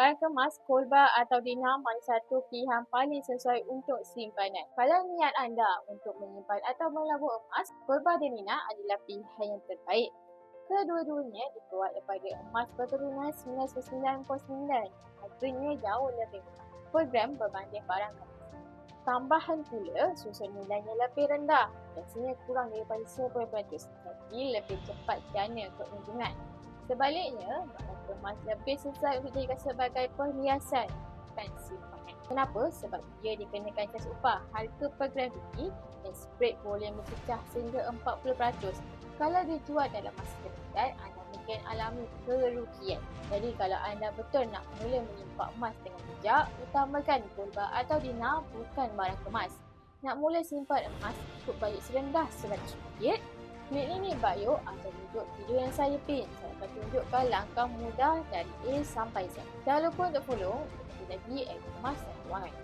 Barang kemas, kolba atau adalah satu pilihan paling sesuai untuk simpanan. Kalau niat anda untuk menyimpan atau melabur emas, kolba dan adalah pilihan yang terbaik. Kedua-duanya dibuat daripada emas berturunan 99.9. Harganya jauh lebih murah per gram berbanding barang kemas. Tambahan pula, susun nilainya lebih rendah. Biasanya kurang daripada 10% tapi lebih cepat jana keuntungan. Sebaliknya, kemas lebih sesuai untuk dijadikan sebagai perhiasan bukan simpanan. Kenapa? Sebab dia dikenakan cas upah, harga per gram tinggi dan spread boleh berpecah sehingga 40%. Kalau dijual dalam masa terdekat, anda mungkin alami kerugian. Jadi kalau anda betul nak mula menyimpan emas dengan bijak, utamakan kolba atau dinar bukan barang kemas. Nak mula simpan emas, cukup bayar serendah RM100 Klik link bio atau tunjuk video yang saya pin. Saya tunjukkan langkah mudah dari A sampai Z. Jangan lupa untuk follow untuk lagi Emas dan Kewangan.